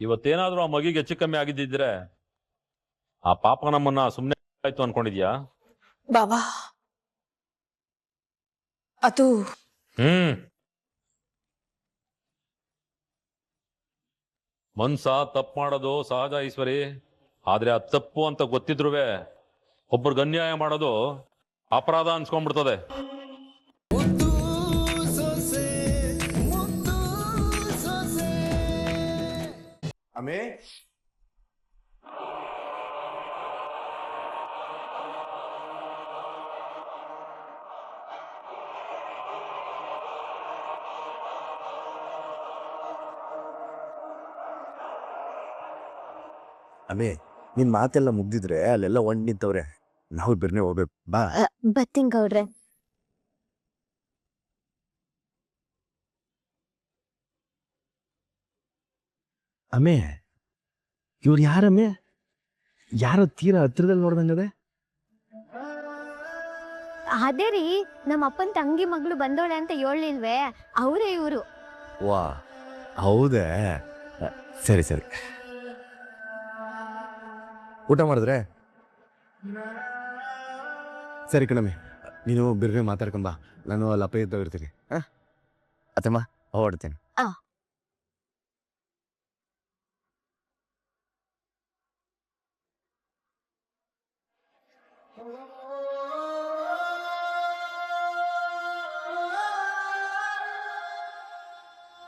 ಇವತ್ತೇನಾದ್ರೂ ಆ ಮಗಿಗೆ ಹೆಚ್ಚು ಕಮ್ಮಿ ಆಗಿದ್ದಿದ್ರೆ ಆ ಪಾಪ ನಮ್ಮನ್ನ ಸುಮ್ನೆ ಆಯ್ತು ಅನ್ಕೊಂಡಿದ್ಯಾ? ಬಾಬಾ ಅದು ಹ್ಮ್. ಮನ್ಸ ತಪ್ಪು ಮಾಡೋದು ಸಹಜ ಈಶ್ವರಿ. ಆದ್ರೆ ಅದು ತಪ್ಪು ಅಂತ ಗೊತ್ತಿದ್ರುವೆ ಒಬ್ಬರಿಗೆ ಅನ್ಯಾಯ ಮಾಡೋದು ಅಪರಾಧ ಅನ್ಸ್ಕೊಂಡ್ಬಿಡ್ತದೆ. ಅಮೇ ಅಮೇ ನಿನ್ ಮಾತೆಲ್ಲ ಮುಗ್ದಿದ್ರೆ ಅಲ್ಲೆಲ್ಲ ಒಂದ್ ನಿಂತವ್ರೆ. ನಾವು ಬಿರ್ನೆ ಹೋಗ್ಬೇಕು. ಬಾ. ಬತ್ತಿಂಗ್ ಗೌಡ್ರೆ. ಅಮೇ ಇವ್ರು ಯಾರಮ್ಮೆ? ಯಾರೋ ತೀರಾ ಹತ್ರದಲ್ಲಿ ನೋಡ್ದಂಗದೆ? ಅದೇ ರೀ ನಮ್ಮ ಅಪ್ಪನ ತಂಗಿ ಮಗಳು ಬಂದೋಳೆ ಅಂತ ಹೇಳಲಿಲ್ವೇ? ಅವರೇ ಇವರು. ವಾ ಹೌದೇ? ಅ, ಸರಿ ಸರಿ. ಊಟ ಮಾಡಿದ್ರೆ? ಸರಿ ಕಣಮ್ಮಿ ನೀನು ಬಿರ್ಬಿ ಮಾತಾಡ್ಕೊಂಬಾ ನಾನು ಅಲ್ಲಿ ಅಪ್ಪ ಇರ್ತೀನಿ. ಆ? ಅತ್ತಮ್ಮ ಹೊರಡ್ತೀನಿ ಆ.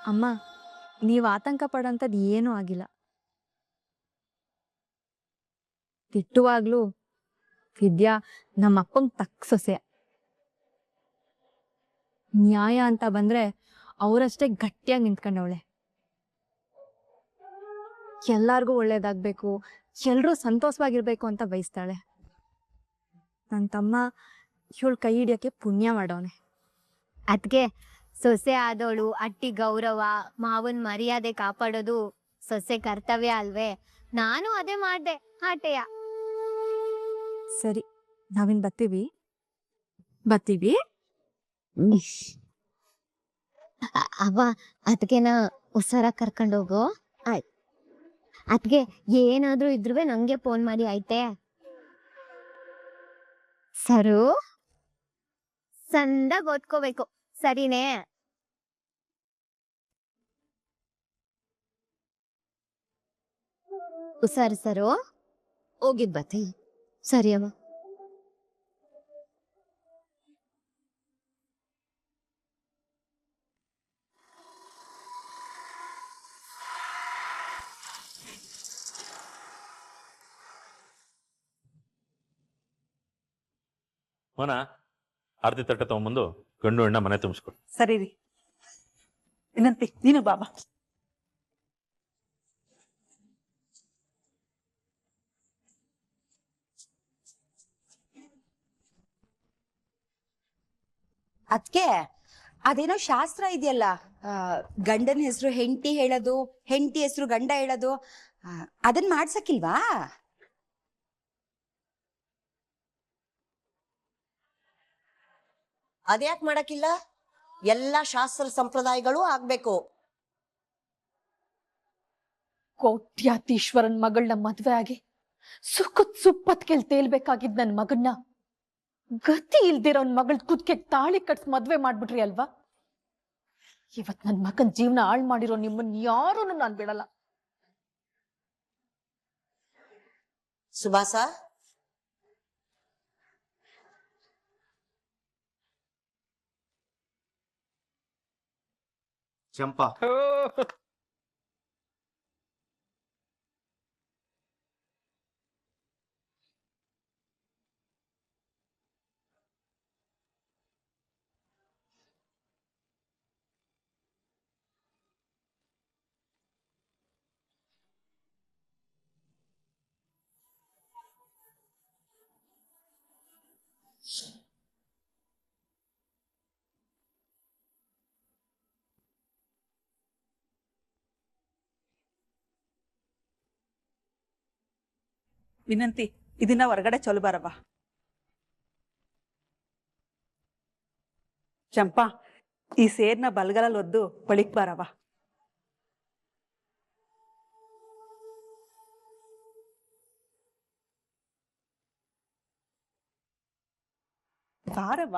ಅಮ್ಮ, ನೀವು ಆತಂಕ ಪಡೋಂಥದ್ದು ಏನೂ ಆಗಿಲ್ಲ. ತಿಟ್ಟುವಾಗ್ಲೂ ವಿದ್ಯಾ ನಮ್ಮ ಅಪ್ಪಂಗೆ ತಕ್ಕ ಸೊಸೆ ನ್ಯಾಯ ಅಂತ ಬಂದ್ರೆ ಅವರಷ್ಟೇ ಗಟ್ಟಿಯಾಗಿ ನಿಂತ್ಕೊಂಡವಳೆ. ಎಲ್ಲಾರ್ಗೂ ಒಳ್ಳೇದಾಗ್ಬೇಕು, ಎಲ್ರೂ ಸಂತೋಷವಾಗಿರ್ಬೇಕು ಅಂತ ಬಯಸ್ತಾಳೆ. ನನ್ನ ತಮ್ಮ ಇವಳು ಕೈ ಹಿಡಿಯೋಕ್ಕೆ ಪುಣ್ಯ ಮಾಡೋನೆ. ಅದ್ಕೆ ಸೊಸೆ ಆದವಳು ಅಟ್ಟಿ ಗೌರವ ಮಾವನ್ ಮರ್ಯಾದೆ ಕಾಪಾಡೋದು ಸೊಸೆ ಕರ್ತವ್ಯ ಅಲ್ವೇ? ನಾನು ಅದೇ ಮಾಡ್ದೆ ಆಟೆಯ ಸರಿ ನಾವಿನ್ ಬರ್ತೀವಿ. ಬರ್ತೀವಿ? ಅವ ಅದ್ಕೆನ ಹುಷಾರ ಕರ್ಕೊಂಡೋಗು ಆಯ್ತು ಅದ್ಗೆ ಏನಾದ್ರೂ ಇದ್ರುವೆ ನಂಗೆ ಫೋನ್ ಮಾಡಿ ಆಯ್ತೆ? ಸರು? ಸಂದ ಓದ್ಕೋಬೇಕು. ಸರಿನೇ? ಹುಷಾರು ಸರು. ಹೋಗಿದ್ ಬರ್ತೀನಿ ಸರಿ ಅವ ಮೋನ ಆರತಿ ತಟ್ಟೆ ತಗೊಂಬಂದು ಗಂಡು ಹೆಣ್ಣ ಮನೆ ತುಂಬಿಸ್ಕೊಡು ಸರಿ ರೀ. ವಿನಂತಿ ನೀನು ಬಾಬಾ ಅದ್ಕೆ ಅದೇನೋ ಶಾಸ್ತ್ರ ಇದೆಯಲ್ಲ ಆ, ಗಂಡನ ಹೆಸರು ಹೆಂಡತಿ ಹೇಳೋದು ಹೆಂಡತಿ ಹೆಸರು ಗಂಡ ಹೇಳೋದು ಅದನ್ನ ಅದನ್ ಮಾಡ್ಸಕ್ಕಿಲ್ವಾ? ಅದ್ಯಾಕ್ ಮಾಡಕ್ಕಿಲ್ಲ? ಎಲ್ಲಾ ಶಾಸ್ತ್ರ ಸಂಪ್ರದಾಯಗಳು ಆಗ್ಬೇಕು. ಕೋಟ್ಯಾತೀಶ್ವರನ್ ಮಗಳನ್ನ ಮದ್ವೆ ಆಗಿ ಸುಖದ್ ಸುಪ್ಪತ್ಕೆಲ್ ತೇಲ್ಬೇಕಾಗಿದ್ ನನ್ ಮಗನ್ನ. ಗತಿ ಇಲ್ದಿರೋನ್ ಮಗಳ್ ಕುದ್ಕೆ ತಾಳಿ ಕಟ್ಸ್ ಮದ್ವೆ ಮಾಡ್ಬಿಟ್ರಿ ಅಲ್ವಾ? ಇವತ್ ನನ್ ಮಗನ್ ಜೀವನ ಹಾಳ್ ಮಾಡಿರೋ ನಿಮ್ಮನ್ ಯಾರೂ ನಾನ್ ಬಿಡಲ್ಲ. ಸುಭಾಸ? ಚಂಪಾ. ವಿನಂತಿ ಇದನ್ನ ಹೊರಗಡೆ ಚೊಲ್ಬಾರವ್ವ ಚಂಪಾ ಈ ಸೇರ್ನ ಬಲ್ಗಲಲ್ಲಿ ಒದ್ದು ಬಳಿಕ್ ಬಾರವ ಬಾರವ್ವ.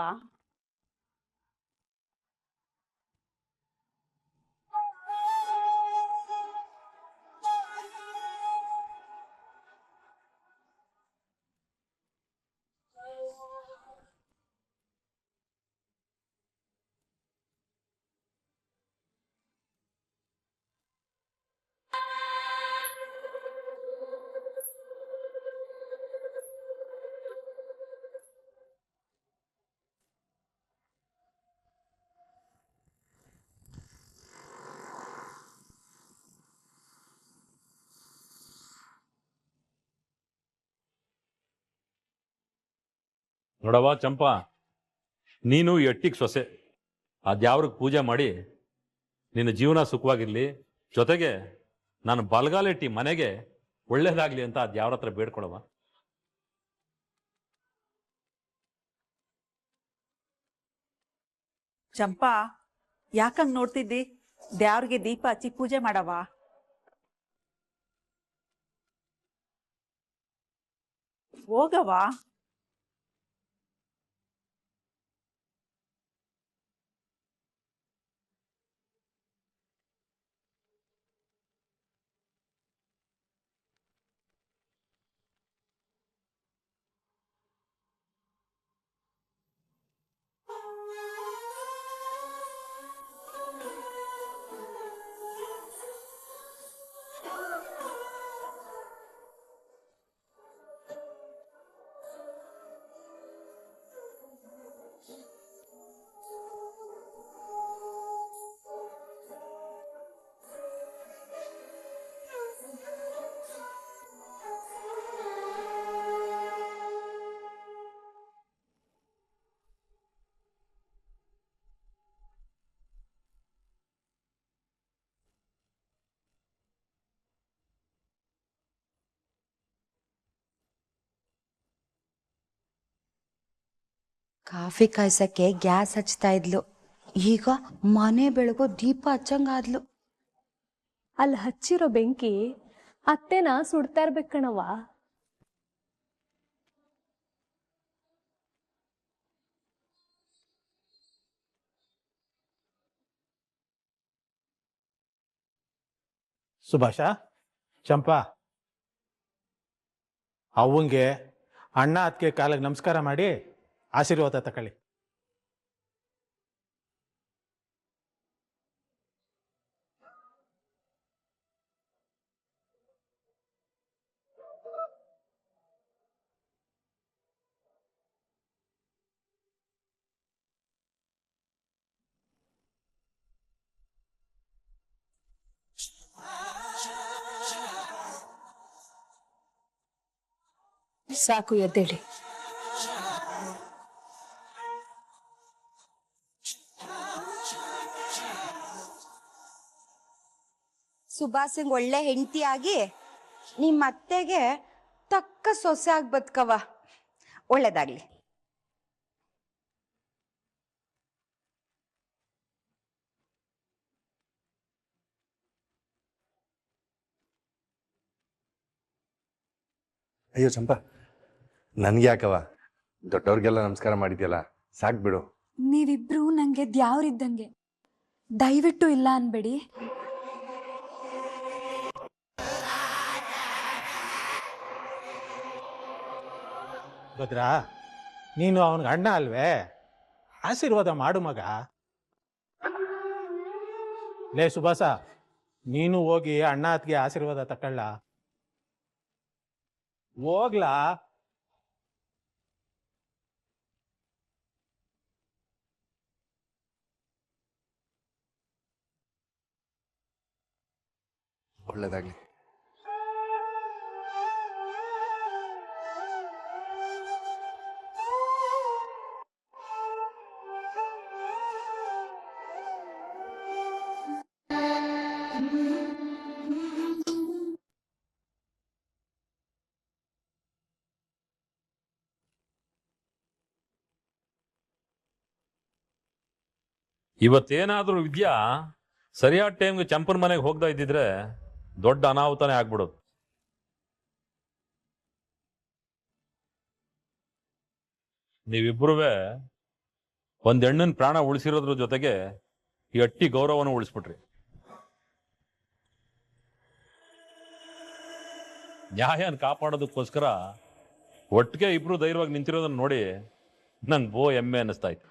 ನೋಡವ್ವ ಚಂಪಾ, ನೀನು ಎಟ್ಟಿಗೆ ಸೊಸೆ. ಅದ್ಯಾವ್ರಿಗೆ ಪೂಜೆ ಮಾಡಿ, ನಿನ್ನ ಜೀವನ ಸುಖವಾಗಿರ್ಲಿ. ಜೊತೆಗೆ ನಾನು ಬಲಗಾಲಿಟ್ಟಿ ಮನೆಗೆ ಒಳ್ಳೇದಾಗ್ಲಿ ಅಂತ ಅದ್ಯಾವ್ರ ಹತ್ರ ಬೇಡ್ಕೊಳವ ಚಂಪಾ, ಯಾಕಂಗ್ ನೋಡ್ತಿದ್ದಿ? ದ್ಯಾವ್ರಿಗೆ ದೀಪ ಹಚ್ಚಿ ಪೂಜೆ ಮಾಡವ ಹೋಗವಾ ಕಾಫಿ ಕಾಯ್ಸಕ್ಕೆ ಗ್ಯಾಸ್ ಹಚ್ತಾ ಇದ್ಲು. ಈಗ ಮನೆ ಬೆಳಗು ದೀಪ ಹಚ್ಚಂಗಾದ್ಲು. ಅಲ್ಲಿ ಹಚ್ಚಿರೋ ಬೆಂಕಿ ಅತ್ತೆನ ಸುಡ್ತಾ ಇರ್ಬೇಕು ಕಣವ್ವ. ಸುಭಾಷ ಚಂಪಾ. ಅವಂಗೆ ಅಣ್ಣ ಅದಕ್ಕೆ ಕಾಲಿಗೆ ನಮಸ್ಕಾರ ಮಾಡಿ. ಆಶೀರ್ವಾದ ತಕೊಳ್ಳಿ ಸಾಕು ಎದ್ದೇಳಿ. ಸುಭಾಸಂಗ್ ಒಳ್ಳೆ ಹೆಂಡತಿಯಾಗಿ ಆಗಿ ನಿಮ್ಮ ಅತ್ತೆಗೆ ತಕ್ಕ ಸೊಸೆ ಆಗಿ ಬದುಕವ ಒಳ್ಳೇದಾಗ್ಲಿ. ಅಯ್ಯೋ ಚಂಪಾ ನನ್ಗೆ ಯಾಕವ ದೊಡ್ಡವ್ರಿಗೆಲ್ಲ ನಮಸ್ಕಾರ ಮಾಡಿದ್ಯಲ್ಲ ಸಾಕ್ ಬಿಡು. ನೀವಿಬ್ರು ನಂಗೆ ದ್ಯಾವ್ರಿದ್ದಂಗೆ. ದಯವಿಟ್ಟು ಇಲ್ಲ ಅನ್ಬೇಡಿ. ಭದ್ರಾ, ನೀನು ಅವನಿಗೆ ಅಣ್ಣ ಅಲ್ವೇ? ಆಶೀರ್ವಾದ ಮಾಡು ಮಗ. ಲೇ ಸುಭಾಸ, ನೀನು ಹೋಗಿ ಅಣ್ಣ ಅತ್ಗೆ ಆಶೀರ್ವಾದ ತಕೊಳ್ಳ ಹೋಗ್ಲಾ? ಒಳ್ಳೇದಾಗ್ಲಿ. ಇವತ್ತೇನಾದ್ರೂ ವಿದ್ಯಾ? ಸರಿಯಾದ ಟೈಮ್ಗೆ ಚಂಪನ ಮನೆಗೆ ಹೋಗ್ತಾ ಇದ್ದಿದ್ರೆ ದೊಡ್ಡ ಅನಾಹುತನೇ ಆಗ್ಬಿಡೋದು. ನೀವಿಬ್ರುವೆ ಒಂದ್ ಹೆಣ್ಣಿನ ಪ್ರಾಣ ಉಳಿಸಿರೋದ್ರ ಜೊತೆಗೆ ಈ ಅಟ್ಟಿ ಗೌರವನ ಉಳಿಸ್ಬಿಟ್ರಿ. ನ್ಯಾಯನ ಕಾಪಾಡೋದಕ್ಕೋಸ್ಕರ ಒಟ್ಟಿಗೆ ಇಬ್ರು ಧೈರ್ಯವಾಗಿ ನಿಂತಿರೋದನ್ನ ನೋಡಿ ನಂಗೆ ಬೋ ಹೆಮ್ಮೆ ಅನ್ನಿಸ್ತಾ ಇತ್ತು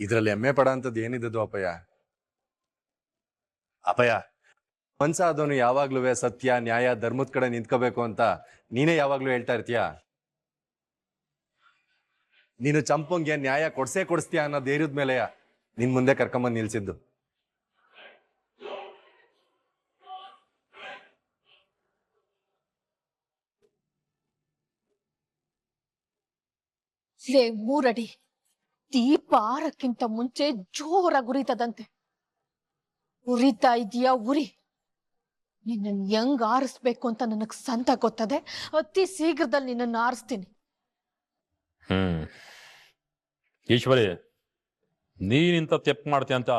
ಇದರಲ್ಲಿ ಎಮ್ಮೆ ಪಡ ಅಂತದ್ದು ಅಪಯ ಅಪಯ ಮನ್ಸ ಆದವನು ಯಾವಾಗ್ಲೂ ಸತ್ಯ, ನ್ಯಾಯ, ಧರ್ಮದ ಕಡೆ ನಿಂತ್ಕೋಬೇಕು ಅಂತ ನೀನೇ ಯಾವಾಗ್ಲೂ ಹೇಳ್ತಾ ಇರ್ತೀಯ? ನೀನು ಚಂಪಂಗೆ ನ್ಯಾಯ ಕೊಡ್ಸೇ ಕೊಡಿಸ್ತೀಯ ಅನ್ನೋ ಧೈರ್ಯದ ಮೇಲೆ ನಿನ್ ಮುಂದೆ ಕರ್ಕೊಂಬಂದ್ ನಿಲ್ಸಿದ್ದು? ಲೇ ಮೂರಡಿ ದೀಪ ಆರಕ್ಕಿಂತ ಮುಂಚೆ ಜೋರಾಗಿ ಉರಿತದಂತೆ ಉರಿತಾ ಇದೀಯಾ ಉರಿ? ನಿನ್ನನ್ನು ಹೆಂಗ್ ಆರಿಸ್ಬೇಕು ಅಂತ ನನಗ್ ಸಂತ ಗೊತ್ತದೆ? ಅತಿ ಶೀಘ್ರದಲ್ಲಿ ನಿನ್ನನ್ನು ಆರಿಸ್ತೀನಿ. ಹ್ಮ್. ಈಶ್ವರಿ, ನೀನಿಂತ ತೆಪ್ಪು ಮಾಡ್ತೀಯ ಅಂತ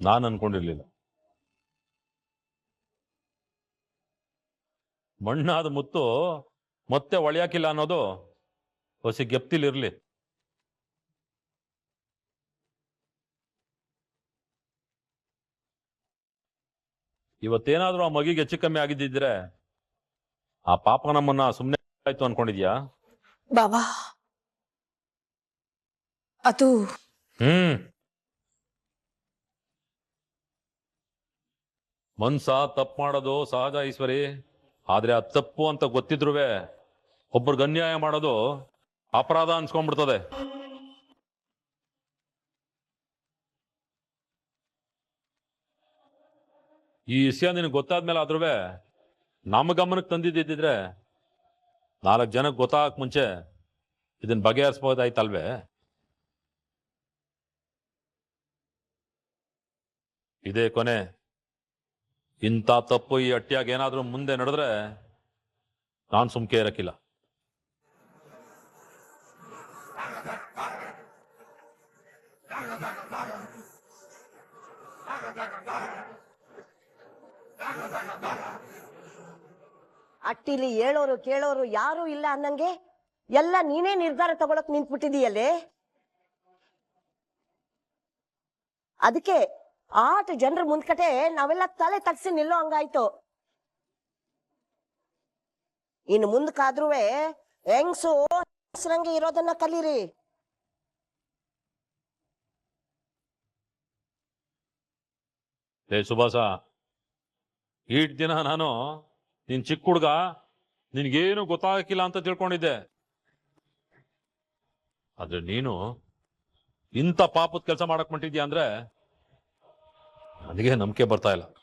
ನಾನು ಅನ್ಕೊಂಡಿರ್ಲಿಲ್ಲ. ಮಣ್ಣಾದ ಮುತ್ತು ಮತ್ತೆ ಒಳೆಯಾಕಿಲ್ಲ ಅನ್ನೋದು ಹೊಸ ಗೆಪ್ತಿಲಿರ್ಲಿ ಇವತ್ತೇನಾದ್ರೂ ಆ ಮಗಿಗೆ ಹೆಚ್ಚು ಕಮ್ಮಿ ಆಗಿದ್ದಿದ್ರೆ ಆ ಪಾಪ ನಮ್ಮನ್ನ ಸುಮ್ಮನೆ ಆಯ್ತು ಅನ್ಕೊಂಡಿದ್ಯಾ? ಬಾಬಾ ಅದು ಹ್ಮ್. ಮನ್ಸ ತಪ್ಪು ಮಾಡೋದು ಸಹಜ ಈಶ್ವರಿ. ಆದ್ರೆ ಅದು ತಪ್ಪು ಅಂತ ಗೊತ್ತಿದ್ರುವೆ ಒಬ್ಬರಿಗೆ ಅನ್ಯಾಯ ಮಾಡೋದು ಅಪರಾಧ ಅನ್ಸ್ಕೊಂಡ್ಬಿಡ್ತದೆ. ಈ ವಿಷಯ ನಿನಗೆ ಗೊತ್ತಾದ್ಮೇಲೆ ಆದ್ರೂ ನಮ್ಮ ಗಮನಕ್ಕೆ ತಂದಿದ್ದಿದ್ರೆ ನಾಲ್ಕು ಜನಕ್ಕೆ ಗೊತ್ತಾಗಕ್ ಮುಂಚೆ ಇದನ್ನ ಬಗೆಹರಿಸ್ಬೋದಾಯ್ತಲ್ವೇ? ಇದೇ ಕೊನೆ. ಇಂಥ ತಪ್ಪು ಈ ಅಟ್ಟಿಯಾಗ ಏನಾದ್ರೂ ಮುಂದೆ ನಡೆದ್ರೆ ನಾನು ಸುಮ್ಕೆ ಇರಕ್ಕಿಲ್ಲ. ಅಟ್ಟಿಲಿ ಹೇಳೋರು, ಕೇಳೋರು ಯಾರು ಇಲ್ಲ ಅನ್ನಂಗೆ ಎಲ್ಲ ನೀನೇ ನಿರ್ಧಾರ ತಗೊಳಕ್ ನಿಂತ್ಬಿಟ್ಟಿದೀಯಲ್ಲೇ? ಅದಕ್ಕೆ ಆಟ ಜನರ ಮುಂದ್ಕಟೆ ನಾವೆಲ್ಲ ತಲೆ ತಗ್ಸಿ ನಿಲ್ಲೋ ಹಂಗಾಯ್ತು. ಇನ್ನು ಮುಂದಕ್ಕಾದ್ರೂ ಹೆಂಗ್ಸು ಹೆಂಗ್ಸ್ರಂಗೆ ಇರೋದನ್ನ ಕಲೀರಿ. ಸುಭಾಸ ಈಟ್ ದಿನ ನಾನು ನಿನ್ ಚಿಕ್ಕ ಹುಡ್ಗ ನಿನ್ಗೇನು ಗೊತ್ತಾಗಕ್ಕಿಲ್ಲ ಅಂತ ತಿಳ್ಕೊಂಡಿದ್ದೆ. ಆದ್ರೆ ನೀನು ಇಂಥ ಪಾಪದ ಕೆಲಸ ಮಾಡಕ್ ಹೊಂಟಿದ್ಯಾ ಅಂದ್ರೆ ನನಗೆ ನಂಬಿಕೆ ಬರ್ತಾ ಇಲ್ಲ.